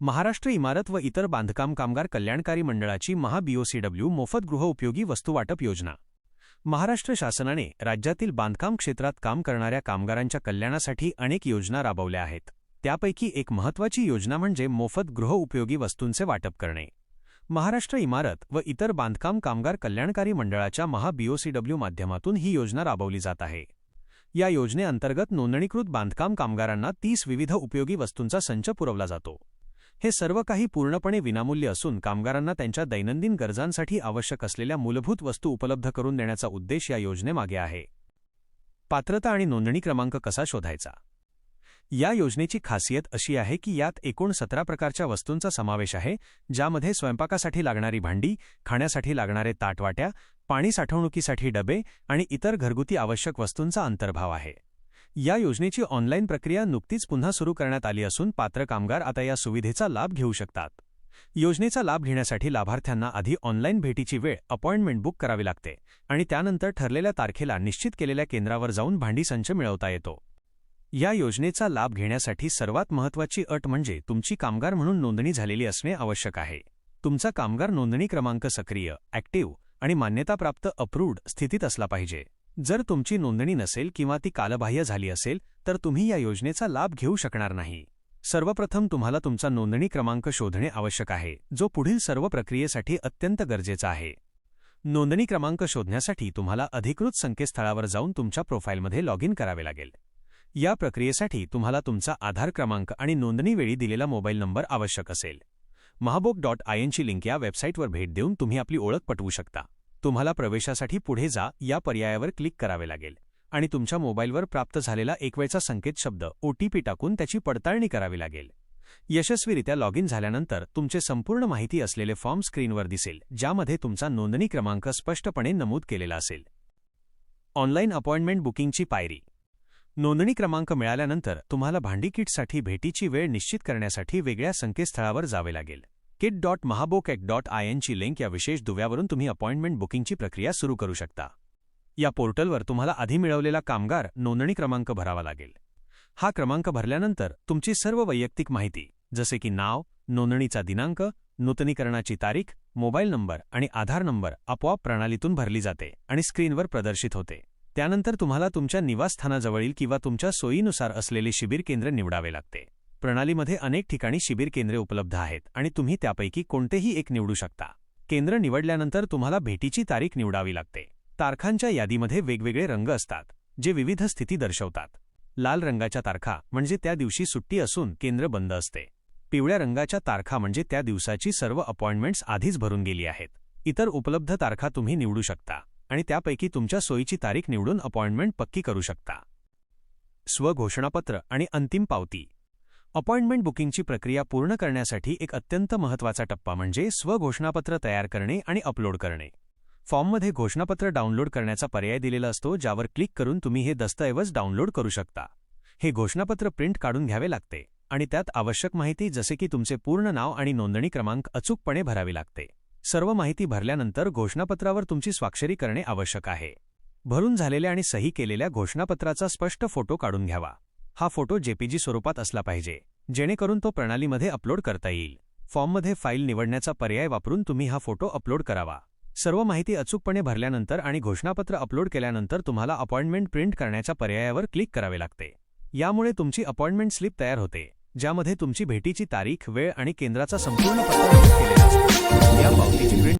महाराष्ट्र इमारत व इतर बांधकाम कामगार कल्याणकारी मंडळाची महाबीओसीडब्ल्यू मोफत गृहउपयोगी वस्तू वाटप योजना. महाराष्ट्र शासनाने राज्यातील बांधकाम क्षेत्रात काम करणाऱ्या कामगारांच्या कल्याणासाठी अनेक योजना राबवल्या आहेत. त्यापैकी एक महत्त्वाची योजना म्हणजे मोफत गृहउपयोगी वस्तूंचे वाटप करणे. महाराष्ट्र इमारत व इतर बांधकाम कामगार कल्याणकारी मंडळाच्या महाबीओसीडब्ल्यू माध्यमातून ही योजना राबवली जात आहे. या योजनेअंतर्गत नोंदणीकृत बांधकाम कामगारांना तीस विविध उपयोगी वस्तूंचा संच पुरवला जातो. हे सर्व काही पूर्णपणे विनामूल्य असून कामगारांना त्यांच्या दैनंदिन गरजांसाठी आवश्यक असलेल्या मूलभूत वस्तू उपलब्ध करून देण्याचा उद्देश या योजनेमागे आहे. पात्रता आणि नोंदणी क्रमांक कसा शोधायचा? या योजनेची खासियत अशी आहे की यात एकूण सतरा प्रकारच्या वस्तूंचा समावेश आहे ज्यामध्ये स्वयंपाकासाठी लागणारी भांडी खाण्यासाठी लागणारे ताटवाट्या पाणी साठवणुकीसाठी डबे आणि इतर घरगुती आवश्यक वस्तूंचा अंतर्भाव आहे. या योजनेची ऑनलाईन प्रक्रिया नुकतीच पुन्हा सुरू करण्यात आली असून पात्र कामगार आता या सुविधेचा लाभ घेऊ शकतात. योजनेचा लाभ घेण्यासाठी लाभार्थ्यांना आधी ऑनलाईन भेटीची वेळ अपॉइंटमेंट बुक करावी लागते आणि त्यानंतर ठरलेल्या तारखेला निश्चित केलेल्या केंद्रावर जाऊन भांडी संच मिळवता येतो. या योजनेचा लाभ घेण्यासाठी सर्वात महत्त्वाची अट म्हणजे तुमची कामगार म्हणून नोंदणी झालेली असणे आवश्यक आहे. तुमचा कामगार नोंदणी क्रमांक सक्रिय ॲक्टिव्ह आणि मान्यताप्राप्त अप्रूव्ड स्थितीत असला पाहिजे. जर तुमची नोंदणी नसेल किंवा ती कालबाह्य झाली असेल तर तुम्ही या योजनेचा लाभ घेऊ शकणार नाही. सर्वप्रथम तुम्हाला तुमचा नोंदणी क्रमांक शोधणे आवश्यक आहे जो पुढील सर्व प्रक्रियेसाठी अत्यंत गरजेचा आहे. नोंदणी क्रमांक शोधण्यासाठी तुम्हाला अधिकृत संकेतस्थळावर जाऊन तुमच्या प्रोफाईलमध्ये लॉग इन करावे लागेल. या प्रक्रियेसाठी तुम्हाला तुमचा आधार क्रमांक आणि नोंदणीवेळी दिलेला मोबाईल नंबर आवश्यक असेल. महाबोक डॉट आय एनची लिंक या वेबसाईटवर भेट देऊन तुम्ही आपली ओळख पटवू शकता. तुम्हाला प्रवेशासाठी पुढे जा या पर्यायावर क्लिक करावे लागेल. आणि तुमच्या मोबाईलवर प्राप्त झालेला एकवेळचा संकेत शब्द ओटीपी टाकून त्याची पडताळणी करावी लागेल. यशस्वीरित्या लॉग इन झाल्यानंतर तुमचे संपूर्ण माहिती असलेले फॉर्म स्क्रीनवर दिसेल ज्यामध्ये तुमचा नोंदणी क्रमांक स्पष्टपणे नमूद केलेला असेल. ऑनलाईन अपॉइंटमेंट बुकिंगची पायरी. नोंदणी क्रमांक मिळाल्यानंतर तुम्हाला भांडी किटसाठी भेटीची वेळ निश्चित करण्यासाठी वेगळ्या संकेतस्थळावर जावे लागेल. किट डॉट महाबोक एक डॉट आय एनची लिंक या विशेष दुव्यावरून तुम्ही अपॉइंटमेंट बुकिंगची प्रक्रिया सुरू करू शकता. या पोर्टलवर तुम्हाला आधी मिळवलेला कामगार नोंदणी क्रमांक भरावा लागेल. हा क्रमांक भरल्यानंतर तुमची सर्व वैयक्तिक माहिती जसे की नाव नोंदणीचा दिनांक नूतनीकरणाची तारीख मोबाईल नंबर आणि आधार नंबर आपोआप प्रणालीतून भरली जाते आणि स्क्रीनवर प्रदर्शित होते. त्यानंतर तुम्हाला तुमच्या निवासस्थानाजवळील किंवा तुमच्या सोयीनुसार असलेले शिबिर केंद्र निवडावे लागते. प्रणालीमध्ये अनेक ठिकाणी शिबिर केंद्रे उपलब्ध आहेत आणि तुम्ही त्यापैकी कोणतेही एक निवडू शकता. केंद्र निवडल्यानंतर तुम्हाला भेटीची तारीख निवडावी लागते. तारखांच्या यादीमध्ये वेगवेगळे रंग असतात जे विविध स्थिती दर्शवतात. लाल रंगाच्या तारखा म्हणजे त्या दिवशी सुट्टी असून केंद्र बंद असते. पिवळ्या रंगाच्या तारखा म्हणजे त्या दिवसाची सर्व अपॉइंटमेंट्स आधीच भरून गेली आहेत. इतर उपलब्ध तारखा तुम्ही निवडू शकता आणि त्यापैकी तुमच्या सोयीची तारीख निवडून अपॉइंटमेंट पक्की करू शकता. स्वघोषणापत्र आणि अंतिम पावती. अपॉइंटमेंट बुकिंगची प्रक्रिया पूर्ण करण्यासाठी एक अत्यंत महत्त्वाचा टप्पा म्हणजे स्वघोषणापत्र तयार करणे आणि अपलोड करणे. फॉर्ममध्ये घोषणापत्र डाउनलोड करण्याचा पर्याय दिलेला असतो ज्यावर क्लिक करून तुम्ही हे दस्तऐवज डाउनलोड करू शकता. हे घोषणापत्र प्रिंट काढून घ्यावे लागते आणि त्यात आवश्यक माहिती जसे की तुमचे पूर्ण नाव आणि नोंदणी क्रमांक अचूकपणे भरावी लागते. सर्व माहिती भरल्यानंतर घोषणापत्रावर तुमची स्वाक्षरी करणे आवश्यक आहे. भरून झालेल्या आणि सही केलेल्या घोषणापत्राचा स्पष्ट फोटो काढून घ्यावा. हा फोटो जेपीजी स्वरूपात असला पाहिजे जेणेकरून तो प्रणालीमध्ये अपलोड करता येईल. फॉर्ममध्ये फाईल निवडण्याचा पर्याय वापरून तुम्ही हा फोटो अपलोड करावा. सर्व माहिती अचूकपणे भरल्यानंतर आणि घोषणापत्र अपलोड केल्यानंतर तुम्हाला अपॉइंटमेंट प्रिंट करण्याच्या पर्यायावर क्लिक करावे लागते. यामुळे तुमची अपॉइंटमेंट स्लिप तयार होते ज्यामध्ये तुमची भेटीची तारीख वेळ आणि केंद्राचा संपूर्ण पत्ता केलेला असतो.